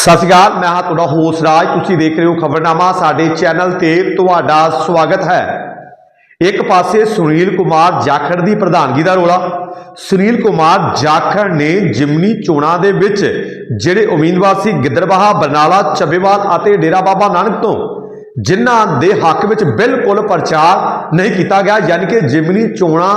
ਸਤਿ ਸ਼੍ਰੀ ਅਕਾਲ, ਮੈਂ ਹਾਂ ਤੁਹਾਡਾ ਹੋਸਟ ਰਾਜ। ਤੁਸੀਂ ਦੇਖ ਰਹੇ ਹੋ ਖਬਰਨਾਮਾ। ਸਾਡੇ ਚੈਨਲ ਤੇ ਤੁਹਾਡਾ ਸਵਾਗਤ ਹੈ। ਇੱਕ ਪਾਸੇ ਸੁਨੀਲ ਕੁਮਾਰ ਜਾਖੜ ਦੀ ਪ੍ਰਧਾਨਗੀ ਦਾ ਰੋਲਾ। ਸੁਨੀਲ ਕੁਮਾਰ ਜਾਖੜ ਨੇ ਜਿਮਨੀ ਚੋਣਾਂ ਦੇ ਵਿੱਚ ਜਿਹੜੇ ਉਮੀਦਵਾਰ ਸੀ ਗਿੱਦੜਬਾਹਾ, ਬਰਨਾਲਾ, ਚੱਬੇਵਾਲ ਅਤੇ ਡੇਰਾ ਬਾਬਾ ਨਾਨਕ ਤੋਂ, ਜਿਨ੍ਹਾਂ ਦੇ ਹੱਕ ਵਿੱਚ ਬਿਲਕੁਲ ਪ੍ਰਚਾਰ ਨਹੀਂ ਕੀਤਾ ਗਿਆ, ਯਾਨੀ ਕਿ ਜਿਮਨੀ ਚੋਣਾਂ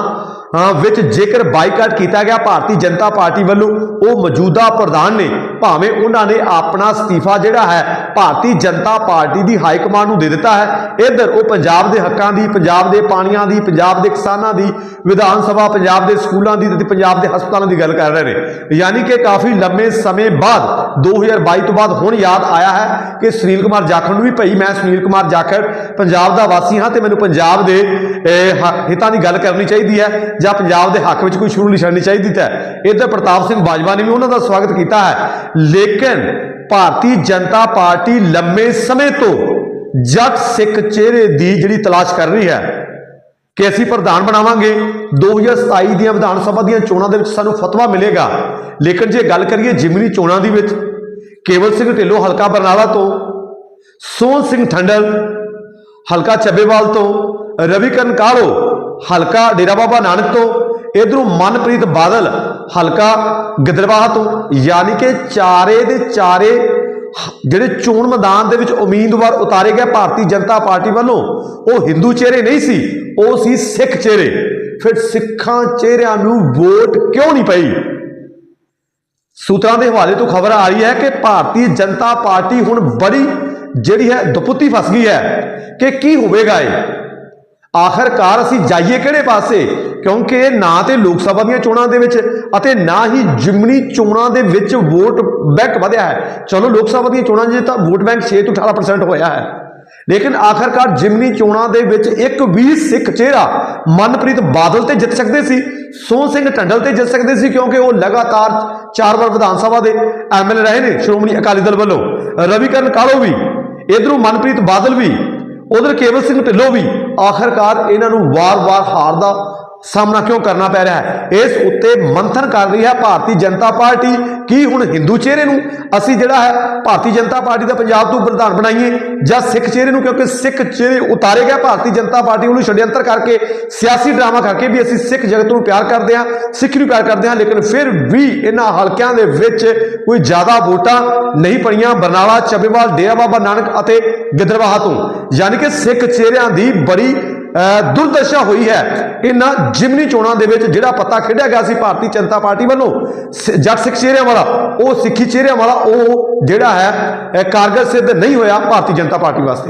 ਵਿੱਚ ਜੇਕਰ ਬਾਈਕਾਟ ਕੀਤਾ ਗਿਆ, ਭਾਰਤੀ ਜਨਤਾ ਪਾਰਟੀ ਵੱਲੋਂ, ਉਹ ਮੌਜੂਦਾ ਪ੍ਰਧਾਨ ਨੇ ਭਾਵੇਂ ਉਹਨਾਂ ਨੇ ਆਪਣਾ ਅਸਤੀਫਾ ਜਿਹੜਾ ਹੈ ਭਾਰਤੀ ਜਨਤਾ ਪਾਰਟੀ ਦੀ ਹਾਈ ਕਮਾਂਡ ਨੂੰ ਦੇ ਦਿੱਤਾ ਹੈ। ਇਧਰ ਉਹ ਪੰਜਾਬ ਦੇ ਹੱਕਾਂ ਦੀ, ਪੰਜਾਬ ਦੇ ਪਾਣੀਆਂ ਦੀ, ਪੰਜਾਬ ਦੇ ਕਿਸਾਨਾਂ ਦੀ, ਵਿਧਾਨ ਸਭਾ, ਪੰਜਾਬ ਦੇ ਸਕੂਲਾਂ ਦੀ ਤੇ ਪੰਜਾਬ ਦੇ ਹਸਪਤਾਲਾਂ ਦੀ ਗੱਲ ਕਰ ਰਹੇ ਨੇ। ਯਾਨੀ ਕਿ ਕਾਫੀ ਲੰਮੇ ਸਮੇਂ ਬਾਅਦ 2022 ਤੋਂ ਬਾਅਦ ਹੁਣ ਯਾਦ ਆਇਆ ਹੈ ਕਿ ਸੁਨੀਲ ਕੁਮਾਰ ਜਾਖੜ ਨੂੰ ਵੀ ਭਈ ਮੈਂ ਸੁਨੀਲ ਕੁਮਾਰ ਜਾਖੜ ਪੰਜਾਬ ਦਾ ਵਾਸੀ ਹਾਂ ਤੇ ਮੈਨੂੰ ਪੰਜਾਬ ਦੇ ਹਿੱਤਾਂ ਦੀ ਗੱਲ ਕਰਨੀ ਚਾਹੀਦੀ ਹੈ ਜਾਂ ਪੰਜਾਬ ਦੇ ਹੱਕ ਵਿੱਚ ਕੋਈ ਸ਼ੁਰੂ ਨਿਸ਼ਾਨੀ ਚਾਹੀਦੀ ਤਾਂ। ਇਧਰ ਪ੍ਰਤਾਪ ਸਿੰਘ ਬਾਜਵਾ ਨੇ ਵੀ ਉਹਨਾਂ ਦਾ ਸਵਾਗਤ ਕੀਤਾ ਹੈ। ਲੇਕਿਨ ਭਾਰਤੀ ਜਨਤਾ ਪਾਰਟੀ ਲੰਮੇ ਸਮੇਂ ਤੋਂ ਜੱਟ ਸਿੱਖ ਚਿਹਰੇ ਦੀ ਜਿਹੜੀ ਤਲਾਸ਼ ਕਰ ਰਹੀ ਹੈ ਕਿ ਅਸੀਂ ਪ੍ਰਧਾਨ ਬਣਾਵਾਂਗੇ। 2027 ਦੀਆਂ ਵਿਧਾਨ ਸਭਾ ਦੀਆਂ ਚੋਣਾਂ ਦੇ ਵਿੱਚ ਸਾਨੂੰ ਫਤਵਾ ਮਿਲੇਗਾ। ਲੇਕਿਨ ਜੇ ਗੱਲ ਕਰੀਏ ਜਿਮਨੀ ਚੋਣਾਂ ਦੀ ਵਿੱਚ, ਕੇਵਲ ਸਿੰਘ ਢਿੱਲੋਂ, ਹਲਕਾ ਬਰਨਾਲਾ ਤੋਂ, ਸੋਹਣ ਸਿੰਘ ਠੰਡਲ, ਹਲਕਾ ਚੱਬੇਵਾਲ ਤੋਂ ਰਵੀਕਰਨ ਕਾਲੋ ਹਲਕਾ ਡੇਰਾ ਬਾਬਾ ਨਾਨਕ ਤੋਂ, ਇਧਰੋਂ ਮਨਪ੍ਰੀਤ ਬਾਦਲ, ਹਲਕਾ ਗਿੱਦੜਬਾਹਾ ਤੋਂ, ਯਾਨੀ ਕਿ ਚਾਰੇ ਦੇ ਚਾਰੇ ਜਿਹੜੇ ਚੋਣ ਮੈਦਾਨ ਦੇ ਵਿੱਚ ਉਮੀਦਵਾਰ ਉਤਾਰੇ ਗਏ ਭਾਰਤੀ ਜਨਤਾ ਪਾਰਟੀ ਵੱਲੋਂ, ਉਹ ਹਿੰਦੂ ਚਿਹਰੇ ਨਹੀਂ ਸੀ। ਉਹ ਸੀ ਸਿੱਖ ਚਿਹਰੇ। ਫਿਰ ਸਿੱਖਾਂ ਚਿਹਰਿਆਂ ਨੂੰ ਵੋਟ ਕਿਉਂ ਨਹੀਂ ਪਈ? ਸੂਤਰਾਂ ਦੇ ਹਵਾਲੇ ਤੋਂ ਖਬਰ ਆ ਰਹੀ ਹੈ ਕਿ ਭਾਰਤੀ ਜਨਤਾ ਪਾਰਟੀ ਹੁਣ ਬੜੀ ਜਿਹੜੀ ਹੈ ਦੁਪੁੱਤੀ ਫਸ ਗਈ ਹੈ ਕਿ ਕੀ ਹੋਵੇਗਾ ਇਹ? ਆਖਰਕਾਰ ਅਸੀਂ ਜਾਈਏ ਕਿਹੜੇ ਪਾਸੇ? ਕਿਉਂਕਿ ਨਾ ਤੇ ਲੋਕ ਸਭਾ ਦੀਆਂ ਚੋਣਾਂ ਦੇ ਵਿੱਚ ਅਤੇ ਨਾ ਹੀ ਜਿਮਨੀ ਚੋਣਾਂ ਦੇ ਵਿੱਚ ਵੋਟ ਬੈਂਕ ਵਧਿਆ ਹੈ। ਚਲੋ ਲੋਕ ਸਭਾ ਦੀਆਂ ਚੋਣਾਂ 'ਚ ਤਾਂ ਵੋਟ ਬੈਂਕ 6 ਤੋਂ 18% ਹੋਇਆ ਹੈ। ਲੇਕਿਨ ਆਖਰਕਾਰ ਜਿਮਨੀ ਚੋਣਾਂ ਦੇ ਵਿੱਚ ਇੱਕ ਵੀ ਸਿੱਖ ਚਿਹਰਾ ਮਨਪ੍ਰੀਤ ਬਾਦਲ ਤੇ ਜਿੱਤ ਸਕਦੇ ਸੀ, ਸੋਹਣ ਸਿੰਘ ਢੰਡਲ ਤੇ ਜਿੱਤ ਸਕਦੇ ਸੀ, ਕਿਉਂਕਿ ਉਹ ਲਗਾਤਾਰ ਚਾਰ ਵਾਰ ਵਿਧਾਨ ਸਭਾ ਦੇ ਐਮਐਲ ਰਹੇ ਨੇ। ਸ਼੍ਰੋਮਣੀ ਅਕਾਲੀ ਦਲ ਵੱਲੋਂ ਰਵੀਕਰਨ ਕਾਲੋ ਵੀ, ਇਧਰੋਂ ਮਨਪ੍ਰੀਤ ਬਾਦਲ ਵੀ, ਉਧਰ ਕੇਵਲ ਸਿੰਘ ਢਿੱਲੋਂ ਵੀ, ਆਖਰਕਾਰ ਇਹਨਾਂ ਨੂੰ ਵਾਰ-ਵਾਰ ਹਾਰ ਦਾ ਸਾਹਮਣਾ ਕਿਉਂ ਕਰਨਾ ਪੈ ਰਿਹਾ ਹੈ? ਇਸ ਉੱਤੇ ਮੰਥਨ ਕਰ ਰਹੀ ਹੈ ਭਾਰਤੀ ਜਨਤਾ ਪਾਰਟੀ। ਕੀ ਹੁਣ ਹਿੰਦੂ ਚਿਹਰੇ ਨੂੰ ਅਸੀਂ ਜਿਹੜਾ ਹੈ ਭਾਰਤੀ ਜਨਤਾ ਪਾਰਟੀ ਦਾ ਪੰਜਾਬ ਤੋਂ ਪ੍ਰਧਾਨ ਬਣਾਈਏ ਜਾਂ ਸਿੱਖ ਚਿਹਰੇ ਨੂੰ? ਕਿਉਂਕਿ ਸਿੱਖ ਚਿਹਰੇ ਉਤਾਰੇ ਗਏ ਭਾਰਤੀ ਜਨਤਾ ਪਾਰਟੀ ਵੱਲੋਂ ਛੜਯੰਤਰ ਕਰਕੇ, ਸਿਆਸੀ ਡਰਾਮਾ ਕਰਕੇ ਵੀ ਅਸੀਂ ਸਿੱਖ ਜਗਤ ਨੂੰ ਪਿਆਰ ਕਰਦੇ ਹਾਂ, ਸਿੱਖ ਨੂੰ ਪਿਆਰ ਕਰਦੇ ਹਾਂ, ਲੇਕਿਨ ਫਿਰ ਵੀ ਇਹਨਾਂ ਹਲਕਿਆਂ ਦੇ ਵਿੱਚ ਕੋਈ ਜ਼ਿਆਦਾ ਵੋਟਾਂ ਨਹੀਂ ਪਈਆਂ। ਬਰਨਾਲਾ ਚੱਬੇਵਾਲ ਡੇਰਾ ਬਾਬਾ ਨਾਨਕ ਅਤੇ ਗਿੱਦੜਬਾਹਾ ਤੋਂ। ਯਾਨੀ ਕਿ ਸਿੱਖ ਚਿਹਰਿਆਂ ਦੀ ਬੜੀ ਦੁਰਦਸ਼ਾ ਹੋਈ ਹੈ। ਇਹਨਾਂ ਜਿਮਨੀ ਚੋਣਾਂ ਦੇ ਵਿੱਚ ਜਿਹੜਾ ਪੱਤਾ ਖੇਡਿਆ ਗਿਆ ਸੀ ਭਾਰਤੀ ਜਨਤਾ ਪਾਰਟੀ ਵੱਲੋਂ, ਸ- ਜੱਟ ਸਿੱਖ ਚਿਹਰਿਆਂ ਵਾਲਾ, ਉਹ ਸਿੱਖੀ ਚਿਹਰਿਆਂ ਵਾਲਾ, ਉਹ ਜਿਹੜਾ ਹੈ ਕਾਰਗਰ ਸਿੱਧ ਨਹੀਂ ਹੋਇਆ ਭਾਰਤੀ ਜਨਤਾ ਪਾਰਟੀ ਵਾਸਤੇ।